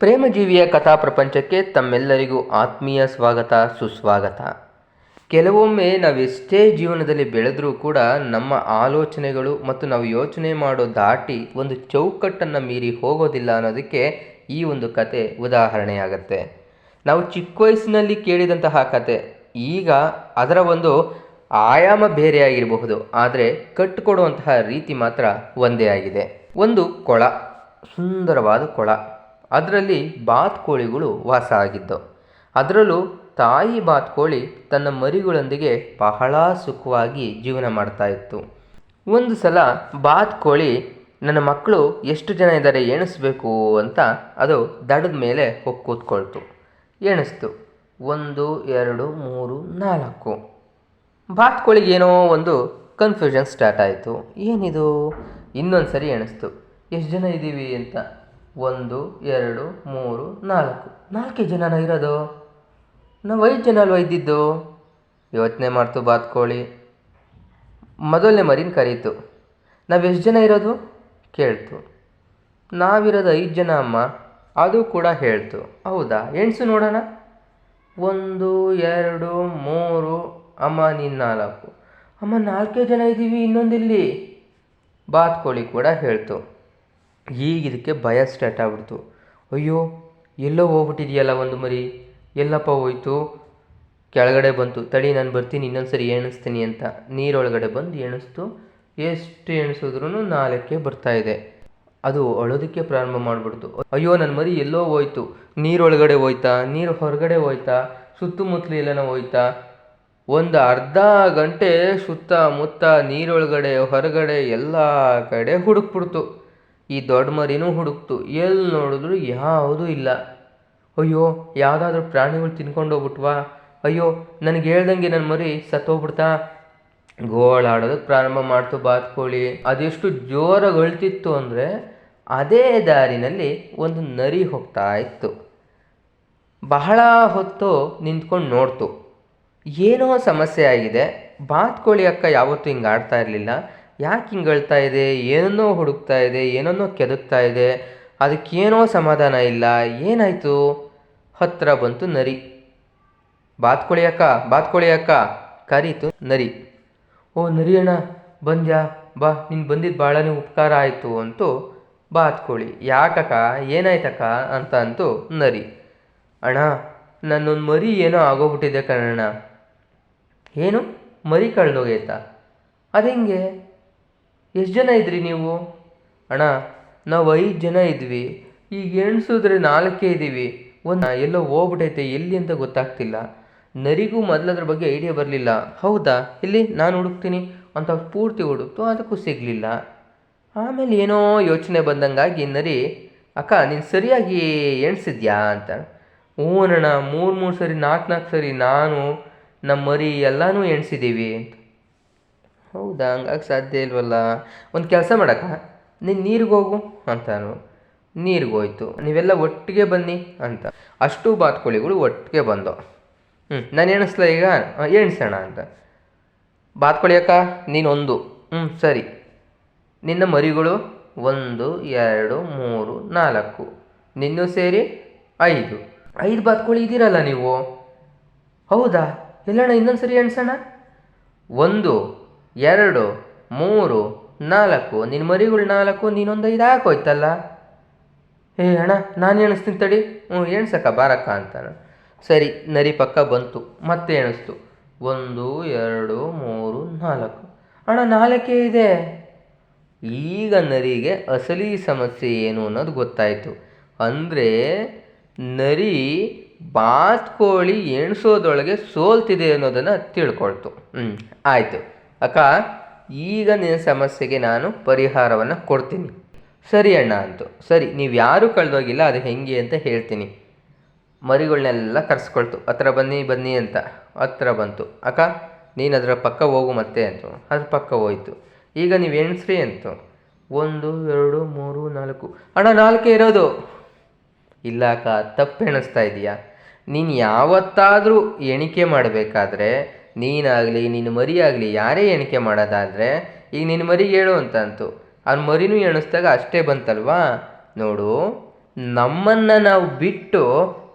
ಪ್ರೇಮಜೀವಿಯ ಕಥಾ ಪ್ರಪಂಚಕ್ಕೆ ತಮ್ಮೆಲ್ಲರಿಗೂ ಆತ್ಮೀಯ ಸ್ವಾಗತ, ಸುಸ್ವಾಗತ. ಕೆಲವೊಮ್ಮೆ ನಾವೆಷ್ಟೇ ಜೀವನದಲ್ಲಿ ಬೆಳೆದರೂ ಕೂಡ ನಮ್ಮ ಆಲೋಚನೆಗಳು ಮತ್ತು ನಾವು ಯೋಚನೆ ಮಾಡೋ ದಾಟಿ ಒಂದು ಚೌಕಟ್ಟನ್ನು ಮೀರಿ ಹೋಗೋದಿಲ್ಲ ಅನ್ನೋದಕ್ಕೆ ಈ ಒಂದು ಕತೆ ಉದಾಹರಣೆಯಾಗತ್ತೆ. ನಾವು ಚಿಕ್ಕ ವಯಸ್ಸಿನಲ್ಲಿ ಕೇಳಿದಂತಹ ಕತೆ ಈಗ ಅದರ ಒಂದು ಆಯಾಮ ಬೇರೆಯಾಗಿರಬಹುದು, ಆದರೆ ಕಟ್ಟಿಕೊಡುವಂತಹ ರೀತಿ ಮಾತ್ರ ಒಂದೇ ಆಗಿದೆ. ಒಂದು ಕೊಳ, ಸುಂದರವಾದ ಕೊಳ. ಅದರಲ್ಲಿ ಬಾತುಕೋಳಿಗಳು ವಾಸ ಆಗಿದ್ದವು. ಅದರಲ್ಲೂ ತಾಯಿ ಬಾತುಕೋಳಿ ತನ್ನ ಮರಿಗಳೊಂದಿಗೆ ಬಹಳ ಸುಖವಾಗಿ ಜೀವನ ಮಾಡ್ತಾ ಇತ್ತು. ಒಂದು ಸಲ ಬಾತುಕೋಳಿ ನನ್ನ ಮಕ್ಕಳು ಎಷ್ಟು ಜನ ಇದ್ದಾರೆ, ಎಣಿಸ್ಬೇಕು? ಅಂತ ಅದು ದಡದ ಮೇಲೆ ಹೋಗಿ ಕೂತ್ಕೊಳ್ತು. ಎಣಿಸ್ತು. ಒಂದು, ಎರಡು, ಮೂರು, ನಾಲ್ಕು. ಬಾತುಕೋಳಿಗೆ ಏನೋ ಒಂದು ಕನ್ಫ್ಯೂಷನ್ ಸ್ಟಾರ್ಟ್ ಆಯಿತು. ಏನಿದು? ಇನ್ನೊಂದು ಸರಿ ಎಣಿಸ್ತು. ಎಷ್ಟು ಜನ ಇದ್ದೀವಿ ಅಂತ. ಒಂದು, ಎರಡು, ಮೂರು, ನಾಲ್ಕು. ನಾಲ್ಕೇ ಜನನ ಇರೋದು. ನಾವು ಐದು ಜನ ಅಲ್ವಾ ಇದ್ದಿದ್ದು? ಯೋಚನೆ ಮಾಡ್ತು ಬಾತ್ಕೋಳಿ ಮೊದಲನೇ ಮರಿನ ಕರೀತು. ನಾವು ಎಷ್ಟು ಜನ ಇರೋದು? ಕೇಳ್ತು. ನಾವಿರೋದು ಐದು ಜನ ಅಮ್ಮ. ಅದು ಕೂಡ ಹೇಳ್ತು. ಹೌದಾ? ಎಣ್ಸು ನೋಡೋಣ. ಒಂದು, ಎರಡು, ಮೂರು. ಅಮ್ಮ, ನೀನು ನಾಲ್ಕು. ಅಮ್ಮ, ನಾಲ್ಕೇ ಜನ ಇದ್ದೀವಿ ಇನ್ನೊಂದಿಲ್ಲಿ. ಬಾತ್ಕೋಳಿ ಕೂಡ ಹೇಳ್ತು. ಈಗ ಇದಕ್ಕೆ ಭಯ ಸ್ಟಾರ್ಟ್ ಆಗ್ಬಿಡ್ತು. ಅಯ್ಯೋ, ಎಲ್ಲೋ ಹೋಗ್ಬಿಟ್ಟಿದೆಯಲ್ಲ ಒಂದು ಮರಿ. ಎಲ್ಲಪ್ಪ ಹೋಯ್ತು? ಕೆಳಗಡೆ ಬಂತು. ತಡಿ, ನಾನು ಬರ್ತೀನಿ ಇನ್ನೊಂದು ಸರಿ ಎಣಿಸ್ತೀನಿ ಅಂತ. ನೀರೊಳಗಡೆ ಬಂದು ಎಣಿಸ್ತು. ಎಷ್ಟು ಎಣಿಸಿದ್ರೂ ನಾಲ್ಕೇ ಬರ್ತಾ ಇದೆ. ಅದು ಅಳೋದಕ್ಕೆ ಪ್ರಾರಂಭ ಮಾಡಿಬಿಡ್ತು. ಅಯ್ಯೋ ನನ್ನ ಮರಿ ಎಲ್ಲೋ ಹೋಯ್ತು. ನೀರೊಳಗಡೆ ಹೋಯ್ತಾ? ನೀರು ಹೊರಗಡೆ ಹೋಯ್ತಾ? ಸುತ್ತಮುತ್ತಲು ಎಲ್ಲನ ಹೋಯ್ತಾ? ಒಂದು ಅರ್ಧ ಗಂಟೆ ಸುತ್ತಮುತ್ತ ನೀರೊಳಗಡೆ, ಹೊರಗಡೆ, ಎಲ್ಲ ಕಡೆ ಹುಡುಕ್ಬಿಡ್ತು. ಈ ದೊಡ್ಡ ಮರಿನೂ ಹುಡುಕ್ತು. ಎಲ್ಲಿ ನೋಡಿದ್ರೂ ಯಾವುದೂ ಇಲ್ಲ. ಅಯ್ಯೋ, ಯಾವುದಾದ್ರೂ ಪ್ರಾಣಿಗಳು ತಿನ್ಕೊಂಡು ಹೋಗ್ಬಿಟ್ವಾ ಅಯ್ಯೋ, ನನಗೆ ಹೇಳ್ದಂಗೆ ನನ್ನ ಮರಿ ಸತ್ತೋಗ್ಬಿಡ್ತಾ? ಗೋಳಾಡೋದಕ್ಕೆ ಪ್ರಾರಂಭ ಮಾಡ್ತು ಬಾತ್ಕೋಳಿ ಅದೆಷ್ಟು ಜೋರಾಗಿ ಅಳ್ತಿತ್ತು ಅಂದರೆ ಅದೇ ದಾರಿನಲ್ಲಿ ಒಂದು ನರಿ ಹೋಗ್ತಾ ಇತ್ತು. ಬಹಳ ಹೊತ್ತು ನಿಂತ್ಕೊಂಡು ನೋಡ್ತು. ಏನೋ ಸಮಸ್ಯೆ ಆಗಿದೆ. ಬಾತ್ಕೋಳಿ ಅಕ್ಕ ಯಾವತ್ತೂ ಹಿಂಗೆ ಆಡ್ತಾ ಇರಲಿಲ್ಲ. ಯಾಕೆ ಹಿಂಗೆ ಅಳ್ತಾ ಇದೆ? ಏನನ್ನೋ ಹುಡುಕ್ತಾ ಇದೆ, ಏನನ್ನೋ ಕೆದಕ್ತಾ ಇದೆ, ಅದಕ್ಕೇನೋ ಸಮಾಧಾನ ಇಲ್ಲ, ಏನಾಯಿತು? ಹತ್ತಿರ ಬಂತು ನರಿ. ಬಾತ್ಕೋಳಿ ಅಕ್ಕ ಅಕ್ಕ. ಕರೀತು ನರಿ. ಓ ನರಿ ಅಣ್ಣ ಬಂದ್ಯಾ? ಬಾ, ನೀನು ಬಂದಿದ್ದು ಭಾಳನೇ ಉಪಕಾರ ಆಯಿತು ಅಂತು ಬಾತ್ಕೋಳಿ ಯಾಕಕ್ಕ? ಏನಾಯ್ತಕ್ಕ? ಅಂತ ಅಂತು ನರಿ. ಅಣ್ಣ, ನನ್ನೊಂದು ಮರಿ ಏನೋ ಆಗೋಗ್ಬಿಟ್ಟಿದ್ದೆ ಕಣಣ್ಣ. ಏನು? ಮರಿ ಕಳೆದೋಗೈತಾ ಅದೆಂಗೆ ಎಷ್ಟು ಜನ ಇದ್ರಿ ನೀವು? ಅಣ್ಣ, ನಾವು ಐದು ಜನ ಇದ್ವಿ. ಈಗ ಎಣಿಸಿದ್ರೆ ನಾಲ್ಕೇ ಇದ್ದೀವಿ. ಒಂದು ಎಲ್ಲೋ ಹೋಗ್ಬಿಟ್ಟೈತೆ ಎಲ್ಲಿ ಅಂತ ಗೊತ್ತಾಗ್ತಿಲ್ಲ. ನರಿಗೂ ಮೊದಲದ್ರ ಬಗ್ಗೆ ಐಡಿಯಾ ಬರಲಿಲ್ಲ. ಹೌದಾ? ಇಲ್ಲಿ ನಾನು ಹುಡುಕ್ತೀನಿ. ಅಂತ ಪೂರ್ತಿ ಹುಡುಕ್ತು, ಅದಕ್ಕೂ ಸಿಗಲಿಲ್ಲ. ಆಮೇಲೆ ಏನೋ ಯೋಚನೆ ಬಂದಂಗಾಗಿ ನರಿ, ಅಕ್ಕ, ನೀನು ಸರಿಯಾಗಿ ಎಣಿಸಿದ್ಯಾ? ಅಂತ. ಹ್ಞೂ ಅಣ್ಣ ಮೂರು ಮೂರು ಸರಿ ನಾಲ್ಕು ನಾಲ್ಕು ಸರಿ ನಾನು ನಮ್ಮ ಮರಿ ಎಲ್ಲನೂ ಎಣಿಸಿದ್ದೀವಿ ಅಂತ. ಹೌದಾ? ಹಂಗಾಗಿ ಸಾಧ್ಯ ಇಲ್ವಲ್ಲ? ಒಂದು ಕೆಲಸ ಮಾಡಕ್ಕ? ನೀನು ನೀರಿಗೆ ಹೋಗು ಅಂತಾನು ನೀರಿಗೆ ಹೋಯ್ತು. ನೀವೆಲ್ಲ ಒಟ್ಟಿಗೆ ಬನ್ನಿ ಅಂತ. ಅಷ್ಟು ಬಾತುಕೋಳಿಗಳು ಒಟ್ಟಿಗೆ ಬಂದವು ಹ್ಞೂ ನಾನು ಎಣಿಸ್ಲ ಈಗ? "ಆ, ಎಣಿಸೋಣ ಅಂತ. ಬಾತುಕೋಳಿ ಅಕ್ಕ ನೀನೊಂದು ಹ್ಞೂ ಸರಿ. ನಿನ್ನ ಮರಿಗಳು ಒಂದು ಎರಡು ಮೂರು ನಾಲ್ಕು. ನಿನ್ನೂ ಸೇರಿ ಐದು. ಐದು ಬಾತ್ಕೋಳಿ ಇದ್ದೀರಲ್ಲ ನೀವು? ಹೌದಾ? ಇಲ್ಲಣ್ಣ ಇನ್ನೊಂದು ಸರಿ ಎಣಿಸೋಣ. ಒಂದು ಎರಡು, ಮೂರು, ನಾಲ್ಕು ನಿನ್ನ ಮರಿಗಳು ನಾಲ್ಕು, ನೀನೊಂದು ಐದು ಹಾಕೋಯ್ತಲ್ಲ ಏ ಅಣ್ಣ, ನಾನು ಎಣಿಸ್ತೀನಿ ತಡಿ. ಹ್ಞೂ ಎಣ್ಸಕ್ಕ ಬಾರಕ್ಕ ಅಂತಾನೆ. ಸರಿ, ನರಿ ಪಕ್ಕ ಬಂತು. ಮತ್ತೆ ಎಣಿಸ್ತು. ಒಂದು, ಎರಡು, ಮೂರು, ನಾಲ್ಕು. ಅಣ್ಣ, ನಾಲ್ಕೇ ಇದೆ. ಈಗ ನರಿಗೆ ಅಸಲಿ ಸಮಸ್ಯೆ ಏನು ಅನ್ನೋದು ಗೊತ್ತಾಯಿತು. ಅಂದರೆ, ನರಿ ಬಾತ್ಕೋಳಿ ಎಣಿಸೋದೊಳಗೆ ಸೋಲ್ತಿದೆ ಅನ್ನೋದನ್ನು ತಿಳ್ಕೊಳ್ತು. ಹ್ಞೂ ಆಯಿತು. ಅಕ್ಕ, ಈಗ ನಿನ್ನ ಸಮಸ್ಯೆಗೆ ನಾನು ಪರಿಹಾರವನ್ನು ಕೊಡ್ತೀನಿ. ಸರಿ ಅಣ್ಣ ಅಂತು. ಸರಿ, ನೀವು ಯಾರೂ ಕಳೆದೋಗಿಲ್ಲ, ಅದು ಹೆಂಗೆ ಅಂತ ಹೇಳ್ತೀನಿ. ಮರಿಗಳನ್ನೆಲ್ಲ ಕರೆಸ್ಕೊಳ್ತು. ಹತ್ರ ಬನ್ನಿ ಬನ್ನಿ ಅಂತ. ಹತ್ರ ಬಂತು. ಅಕ್ಕ, ನೀನು ಅದರ ಪಕ್ಕ ಹೋಗು ಮತ್ತೆ ಅಂತು. ಅದ್ರ ಪಕ್ಕ ಹೋಯ್ತು. ಈಗ ನೀವು ಎಣಿಸ್ರಿ ಅಂತು. ಒಂದು, ಎರಡು, ಮೂರು, ನಾಲ್ಕು. ಅಣ್ಣ, ನಾಲ್ಕೇ ಇರೋದು. ಇಲ್ಲ ಅಕ್ಕ, ತಪ್ಪು ಎಣಿಸ್ತಾ ಇದೀಯಾ? ನೀನು ಯಾವತ್ತಾದರೂ ಎಣಿಕೆ ಮಾಡಬೇಕಾದ್ರೆ ನೀನಾಗಲಿ, ನಿನ್ನ ಮರಿಯಾಗಲಿ ಯಾರೇ ಎಣಿಕೆ ಮಾಡೋದಾದರೆ ಈಗ ನಿನ್ನ ಮರಿಗೆ ಹೇಳು ಅಂತ ಅಂತು ಅವ್ನ ಮರಿನೂ ಎಣಿಸ್ದಾಗ ಅಷ್ಟೇ ಬಂತಲ್ವಾ? ನೋಡು, ನಮ್ಮನ್ನು ನಾವು ಬಿಟ್ಟು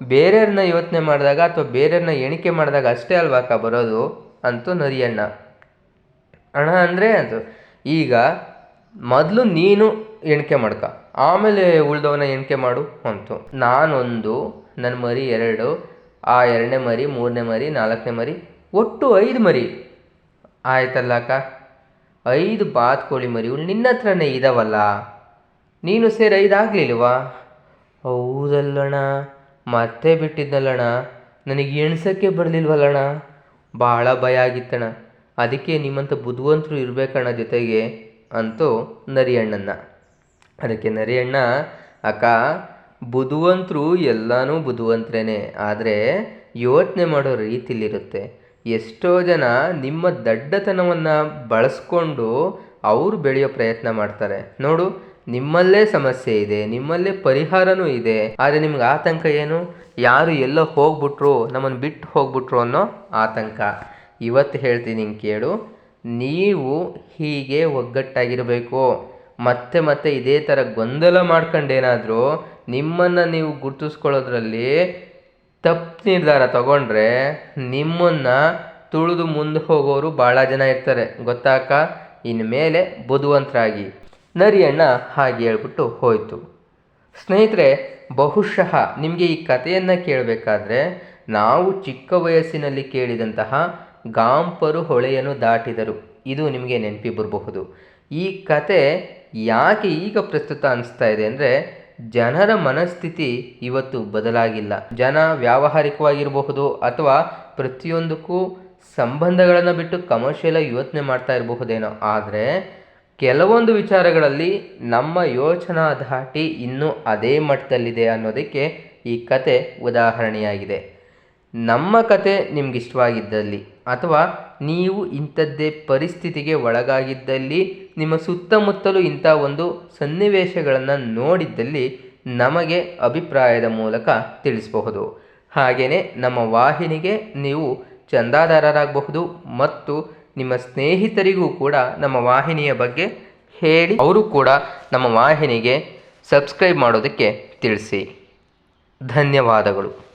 ಬೇರೆಯವ್ರನ್ನ ಯೋಚನೆ ಮಾಡಿದಾಗ ಅಥವಾ ಬೇರೆಯವ್ರನ್ನ ಎಣಿಕೆ ಮಾಡಿದಾಗ ಅಷ್ಟೇ ಅಲ್ವಾಕ ಬರೋದು? ಅಂತೂ ನರಿಯಣ್ಣ. ಅಣ್ಣ ಅಂದರೆ ಅದು, ಈಗ ಮೊದಲು ನೀನು ಎಣಿಕೆ ಮಾಡ್ಕ. ಆಮೇಲೆ ಉಳ್ದವನ ಎಣಿಕೆ ಮಾಡು ಅಂತು. ನಾನೊಂದು, ನನ್ನ ಮರಿ ಎರಡು, ಆ ಎರಡನೇ ಮರಿ, ಮೂರನೇ ಮರಿ, ನಾಲ್ಕನೇ ಮರಿ ಒಟ್ಟು ಐದು ಮರಿ. ಆಯ್ತಲ್ಲ ಅಕ್ಕ? ಐದು ಬಾತ್ಕೋಳಿ ಮರಿಗಳು ನಿನ್ನ ಹತ್ರನೇ ಇದಾವಲ್ಲ. ನೀನು ಸೇರಿ ಐದು ಆಗಲಿಲ್ವಾ? ಹೌದಲ್ಲಣ್ಣ. ಮತ್ತೆ ಬಿಟ್ಟಿದ್ದಲ್ಲಣ್ಣ. ನನಗೆ ಎಣ್ಸೋಕ್ಕೆ ಬರಲಿಲ್ವಲ್ಲಣ್ಣ. ಭಾಳ ಭಯ ಆಗಿತ್ತಣ್ಣ. ಅದಕ್ಕೆ ನಿಮ್ಮಂಥ ಬುದ್ಧಿವಂತರು ಇರಬೇಕಣ್ಣ ಜೊತೆಗೆ ಅಂತೂ ನರಿಯಣ್ಣನ ಅದಕ್ಕೆ ನರಿಯಣ್ಣ, ಅಕ್ಕ, ಬುದ್ಧಿವಂತರು ಎಲ್ಲನೂ ಬುದ್ಧಿವಂತರೇನೆ. ಆದರೆ ಯೋಚನೆ ಮಾಡೋ ರೀತಿಲಿರುತ್ತೆ. ಎಷ್ಟೋ ಜನ ನಿಮ್ಮ ದಡ್ಡತನವನ್ನು ಬಳಸ್ಕೊಂಡು ಅವರು ಬೆಳೆಯೋ ಪ್ರಯತ್ನ ಮಾಡ್ತಾರೆ. ನೋಡು, ನಿಮ್ಮಲ್ಲೇ ಸಮಸ್ಯೆ ಇದೆ, ನಿಮ್ಮಲ್ಲೇ ಪರಿಹಾರನೂ ಇದೆ, ಆದರೆ ನಿಮ್ಗೆ ಆತಂಕ ಏನು? ಯಾರು ಎಲ್ಲೋ ಹೋಗ್ಬಿಟ್ರು ನಮ್ಮನ್ನು ಬಿಟ್ಟು ಹೋಗ್ಬಿಟ್ರು ಅನ್ನೋ ಆತಂಕ. ಇವತ್ತು ಹೇಳ್ತೀನಿ ಹಿಂಗೆ ಕೇಳು, ನೀವು ಹೀಗೆ ಒಗ್ಗಟ್ಟಾಗಿರಬೇಕು. ಮತ್ತೆ ಮತ್ತೆ ಇದೇ ಥರ ಗೊಂದಲ ಮಾಡ್ಕೊಂಡೇನಾದರೂ ನಿಮ್ಮನ್ನು ನೀವು ಗುರ್ತಿಸ್ಕೊಳ್ಳೋದ್ರಲ್ಲಿ ತಪ್ಪು ನಿರ್ಧಾರ ತಗೊಂಡ್ರೆ ನಿಮ್ಮನ್ನು ತುಳಿದು ಮುಂದೆ ಹೋಗೋರು ಭಾಳ ಜನ ಇರ್ತಾರೆ. ಗೊತ್ತಾಕ? ಇನ್ಮೇಲೆ ಬುದ್ಧಿವಂತರಾಗಿ. ನರಿಯಣ್ಣ ಹಾಗೆ ಹೇಳ್ಬಿಟ್ಟು ಹೋಯಿತು. ಸ್ನೇಹಿತರೆ, ಬಹುಶಃ ನಿಮಗೆ ಈ ಕಥೆಯನ್ನು ಕೇಳಬೇಕಾದ್ರೆ ನಾವು ಚಿಕ್ಕ ವಯಸ್ಸಿನಲ್ಲಿ ಕೇಳಿದಂತಹ ಗಾಂಪರು ಹೊಳೆಯನ್ನು ದಾಟಿದರು. ಇದು ನಿಮಗೆ ನೆನಪಿ ಬರಬಹುದು ಈ ಕತೆ ಯಾಕೆ ಈಗ ಪ್ರಸ್ತುತ ಅನಿಸ್ತಾ ಇದೆ ಅಂದರೆ ಜನರ ಮನಸ್ಥಿತಿ ಇವತ್ತು ಬದಲಾಗಿಲ್ಲ. ಜನ ವ್ಯಾವಹಾರಿಕವಾಗಿರಬಹುದು ಅಥವಾ ಪ್ರತಿಯೊಂದಕ್ಕೂ ಸಂಬಂಧಗಳನ್ನು ಬಿಟ್ಟು ಕಮರ್ಷಿಯಲಾಗಿ ಯೋಚನೆ ಮಾಡ್ತಾ ಇರಬಹುದೇನೋ. ಆದರೆ ಕೆಲವೊಂದು ವಿಚಾರಗಳಲ್ಲಿ ನಮ್ಮ ಯೋಚನಾ ದಾಟಿ ಇನ್ನೂ ಅದೇ ಮಟ್ಟದಲ್ಲಿದೆ ಅನ್ನೋದಕ್ಕೆ ಈ ಕತೆ ಉದಾಹರಣೆಯಾಗಿದೆ. ನಮ್ಮ ಕತೆ ನಿಮಗಿಷ್ಟವಾಗಿದ್ದಲ್ಲಿ ಅಥವಾ ನೀವು ಇಂಥದ್ದೇ ಪರಿಸ್ಥಿತಿಗೆ ಒಳಗಾಗಿದ್ದಲ್ಲಿ ನಿಮ್ಮ ಸುತ್ತಮುತ್ತಲೂ ಇಂಥ ಒಂದು ಸನ್ನಿವೇಶಗಳನ್ನು ನೋಡಿದ್ದಲ್ಲಿ ನಮಗೆ ಅಭಿಪ್ರಾಯದ ಮೂಲಕ ತಿಳಿಸಬಹುದು. ಹಾಗೆಯೇ ನಮ್ಮ ವಾಹಿನಿಗೆ ನೀವು ಚಂದಾದಾರರಾಗಬಹುದು ಮತ್ತು ನಿಮ್ಮ ಸ್ನೇಹಿತರಿಗೂ ಕೂಡ ನಮ್ಮ ವಾಹಿನಿಯ ಬಗ್ಗೆ ಹೇಳಿ, ಅವರು ಕೂಡ ನಮ್ಮ ವಾಹಿನಿಗೆ ಸಬ್ಸ್ಕ್ರೈಬ್ ಮಾಡೋದಕ್ಕೆ ತಿಳಿಸಿ. ಧನ್ಯವಾದಗಳು.